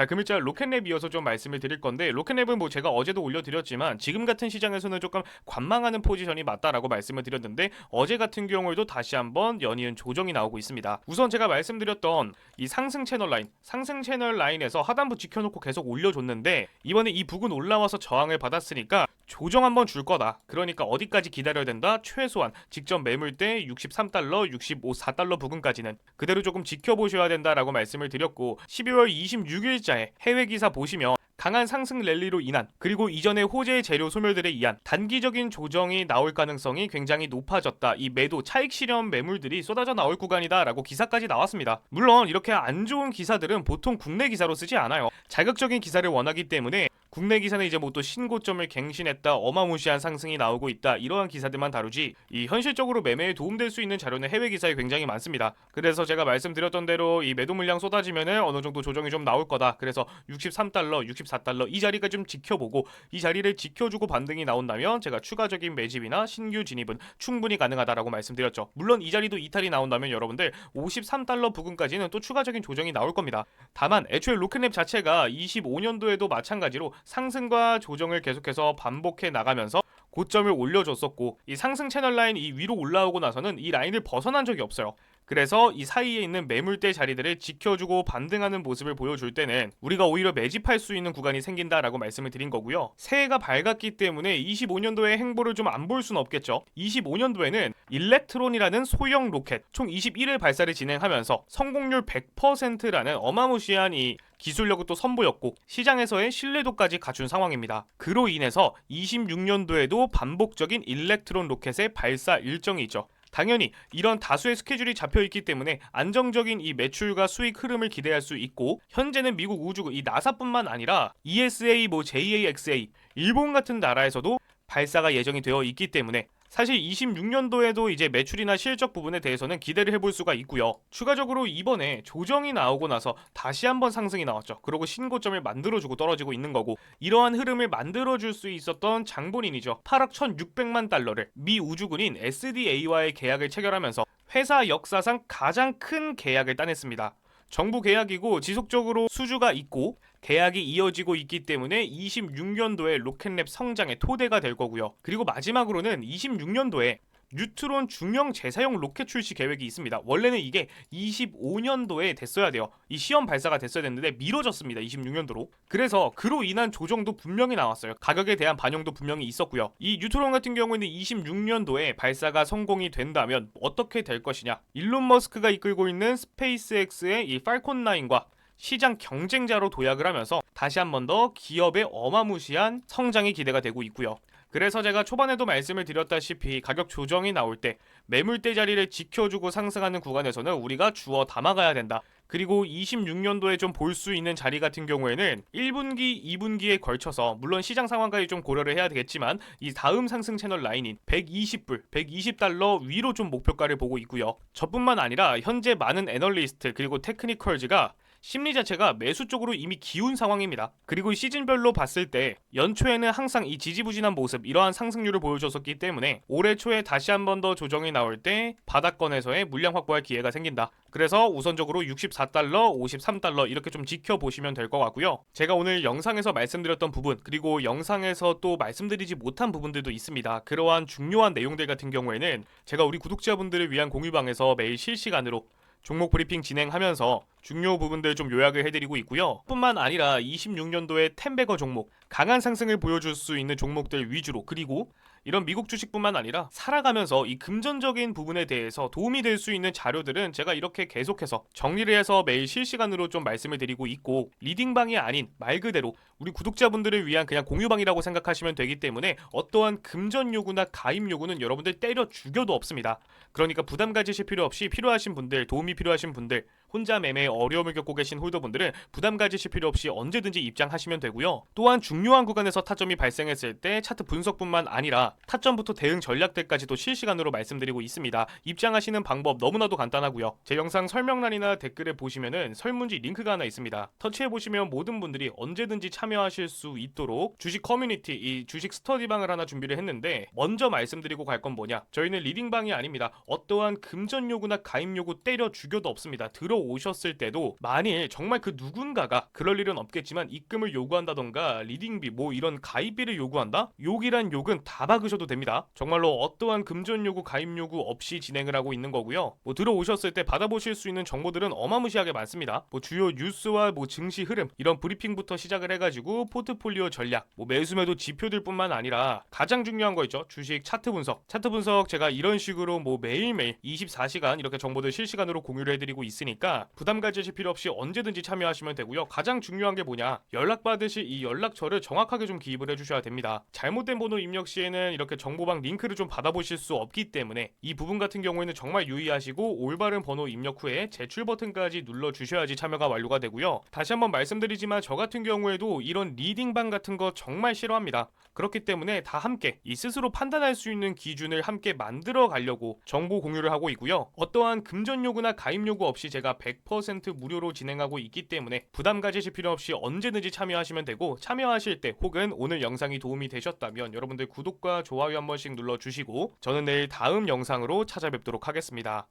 자 금일자 로켓랩 이어서 좀 말씀을 드릴 건데 로켓랩은 뭐 제가 어제도 올려드렸지만 지금 같은 시장에서는 조금 관망하는 포지션이 맞다라고 말씀을 드렸는데 어제 같은 경우에도 다시 한번 연이은 조정이 나오고 있습니다. 우선 제가 말씀드렸던 이 상승 채널 라인, 상승 채널 라인에서 하단부 지켜놓고 계속 올려줬는데 이번에 이 부근 올라와서 저항을 받았으니까 조정 한번 줄 거다. 그러니까 어디까지 기다려야 된다? 최소한 직전 매물대 63달러, 65, 4달러 부근까지는 그대로 조금 지켜보셔야 된다라고 말씀을 드렸고 12월 26일자에 해외 기사 보시면 강한 상승 랠리로 인한 그리고 이전의 호재 재료 소멸들에 의한 단기적인 조정이 나올 가능성이 굉장히 높아졌다. 이 매도 차익 실현 매물들이 쏟아져 나올 구간이다라고 기사까지 나왔습니다. 물론 이렇게 안 좋은 기사들은 보통 국내 기사로 쓰지 않아요. 자극적인 기사를 원하기 때문에 국내 기사는 이제 뭐 또 신고점을 갱신했다, 어마무시한 상승이 나오고 있다 이러한 기사들만 다루지 이 현실적으로 매매에 도움될 수 있는 자료는 해외 기사에 굉장히 많습니다. 그래서 제가 말씀드렸던 대로 이 매도 물량 쏟아지면은 어느 정도 조정이 좀 나올 거다. 그래서 63달러, 64달러 이 자리가 좀 지켜보고 이 자리를 지켜주고 반등이 나온다면 제가 추가적인 매집이나 신규 진입은 충분히 가능하다라고 말씀드렸죠. 물론 이 자리도 이탈이 나온다면 여러분들 53달러 부근까지는 또 추가적인 조정이 나올 겁니다. 다만 애초에 로켓랩 자체가 25년도에도 마찬가지로 상승과 조정을 계속해서 반복해 나가면서 고점을 올려줬었고 이 상승 채널 라인 이 위로 올라오고 나서는 이 라인을 벗어난 적이 없어요. 그래서 이 사이에 있는 매물대 자리들을 지켜주고 반등하는 모습을 보여줄 때는 우리가 오히려 매집할 수 있는 구간이 생긴다라고 말씀을 드린 거고요. 새해가 밝았기 때문에 25년도의 행보를 좀 안 볼 수는 없겠죠. 25년도에는 일렉트론이라는 소형 로켓 총 21회 발사를 진행하면서 성공률 100%라는 어마무시한 이 기술력을 또 선보였고 시장에서의 신뢰도까지 갖춘 상황입니다. 그로 인해서 26년도에도 반복적인 일렉트론 로켓의 발사 일정이 있죠. 당연히 이런 다수의 스케줄이 잡혀 있기 때문에 안정적인 이 매출과 수익 흐름을 기대할 수 있고 현재는 미국 우주국 이 나사뿐만 아니라 ESA 뭐 JAXA 일본 같은 나라에서도 발사가 예정이 되어 있기 때문에 사실 26년도에도 이제 매출이나 실적 부분에 대해서는 기대를 해볼 수가 있고요. 추가적으로 이번에 조정이 나오고 나서 다시 한번 상승이 나왔죠. 그리고 신고점을 만들어주고 떨어지고 있는 거고 이러한 흐름을 만들어줄 수 있었던 장본인이죠. 8억 1,600만 달러를 미 우주군인 SDA와의 계약을 체결하면서 회사 역사상 가장 큰 계약을 따냈습니다. 정부 계약이고 지속적으로 수주가 있고 계약이 이어지고 있기 때문에 26년도에 로켓랩 성장의 토대가 될 거고요. 그리고 마지막으로는 26년도에 뉴트론 중형 재사용 로켓 출시 계획이 있습니다. 원래는 이게 25년도에 됐어야 돼요. 이 시험 발사가 됐어야 됐는데 미뤄졌습니다. 26년도로. 그래서 그로 인한 조정도 분명히 나왔어요. 가격에 대한 반영도 분명히 있었고요. 이 뉴트론 같은 경우에는 26년도에 발사가 성공이 된다면 어떻게 될 것이냐? 일론 머스크가 이끌고 있는 스페이스X의 이 팔콘 9과 시장 경쟁자로 도약을 하면서 다시 한 번 더 기업의 어마무시한 성장이 기대가 되고 있고요. 그래서 제가 초반에도 말씀을 드렸다시피 가격 조정이 나올 때 매물대 자리를 지켜주고 상승하는 구간에서는 우리가 주어 담아가야 된다. 그리고 26년도에 좀 볼 수 있는 자리 같은 경우에는 1분기, 2분기에 걸쳐서 물론 시장 상황까지 좀 고려를 해야 되겠지만 이 다음 상승 채널 라인인 120불, 120달러 위로 좀 목표가를 보고 있고요. 저뿐만 아니라 현재 많은 애널리스트 그리고 테크니컬즈가 심리 자체가 매수 쪽으로 이미 기운 상황입니다. 그리고 시즌별로 봤을 때 연초에는 항상 이 지지부진한 모습 이러한 상승률을 보여줬었기 때문에 올해 초에 다시 한 번 더 조정이 나올 때 바닥권에서의 물량 확보할 기회가 생긴다. 그래서 우선적으로 64달러, 53달러 이렇게 좀 지켜보시면 될 것 같고요. 제가 오늘 영상에서 말씀드렸던 부분 그리고 영상에서 또 말씀드리지 못한 부분들도 있습니다. 그러한 중요한 내용들 같은 경우에는 제가 우리 구독자분들을 위한 공유방에서 매일 실시간으로 종목 브리핑 진행하면서 중요 부분들 좀 요약을 해드리고 있고요. 뿐만 아니라 26년도에 템베거 종목, 강한 상승을 보여줄 수 있는 종목들 위주로 그리고 이런 미국 주식뿐만 아니라 살아가면서 이 금전적인 부분에 대해서 도움이 될 수 있는 자료들은 제가 이렇게 계속해서 정리를 해서 매일 실시간으로 좀 말씀을 드리고 있고 리딩방이 아닌 말 그대로 우리 구독자분들을 위한 그냥 공유방이라고 생각하시면 되기 때문에 어떠한 금전 요구나 가입 요구는 여러분들 때려 죽여도 없습니다. 그러니까 부담 가지실 필요 없이 필요하신 분들, 도움이 필요하신 분들, 혼자 매매에 어려움을 겪고 계신 홀더분들은 부담 가지실 필요 없이 언제든지 입장하시면 되고요. 또한 중요한 구간에서 타점이 발생했을 때 차트 분석뿐만 아니라 타점부터 대응 전략들까지도 실시간으로 말씀드리고 있습니다. 입장하시는 방법 너무나도 간단하고요. 제 영상 설명란이나 댓글에 보시면은 설문지 링크가 하나 있습니다. 터치해 보시면 모든 분들이 언제든지 참여하실 수 있도록 주식 커뮤니티, 이 주식 스터디방을 하나 준비를 했는데 먼저 말씀드리고 갈 건 뭐냐? 저희는 리딩방이 아닙니다. 어떠한 금전 요구나 가입 요구 때려 죽여도 없습니다. 들어 오셨을 때도 만일 정말 그 누군가가 그럴 일은 없겠지만 입금을 요구한다던가 리딩비 뭐 이런 가입비를 요구한다? 욕이란 욕은 다 박으셔도 됩니다. 정말로 어떠한 금전 요구 가입 요구 없이 진행을 하고 있는 거고요. 뭐 들어오셨을 때 받아보실 수 있는 정보들은 어마무시하게 많습니다. 뭐 주요 뉴스와 뭐 증시 흐름 이런 브리핑부터 시작을 해가지고 포트폴리오 전략, 뭐 매수매도 지표들뿐만 아니라 가장 중요한 거 있죠. 주식 차트 분석. 차트 분석 제가 이런 식으로 뭐 매일매일 24시간 이렇게 정보들 실시간으로 공유를 해드리고 있으니까 부담 가지실 필요 없이 언제든지 참여하시면 되고요. 가장 중요한 게 뭐냐? 연락 받으실 이 연락처를 정확하게 좀 기입을 해주셔야 됩니다. 잘못된 번호 입력 시에는 이렇게 정보방 링크를 좀 받아보실 수 없기 때문에 이 부분 같은 경우에는 정말 유의하시고 올바른 번호 입력 후에 제출 버튼까지 눌러 주셔야지 참여가 완료가 되고요. 다시 한번 말씀드리지만 저 같은 경우에도 이런 리딩방 같은 거 정말 싫어합니다. 그렇기 때문에 다 함께 이 스스로 판단할 수 있는 기준을 함께 만들어 가려고 정보 공유를 하고 있고요. 어떠한 금전 요구나 가입 요구 없이 제가 100% 무료로 진행하고 있기 때문에 부담 가지실 필요 없이 언제든지 참여하시면 되고 참여하실 때 혹은 오늘 영상이 도움이 되셨다면 여러분들 구독과 좋아요 한 번씩 눌러 주시고 저는 내일 다음 영상으로 찾아뵙도록 하겠습니다.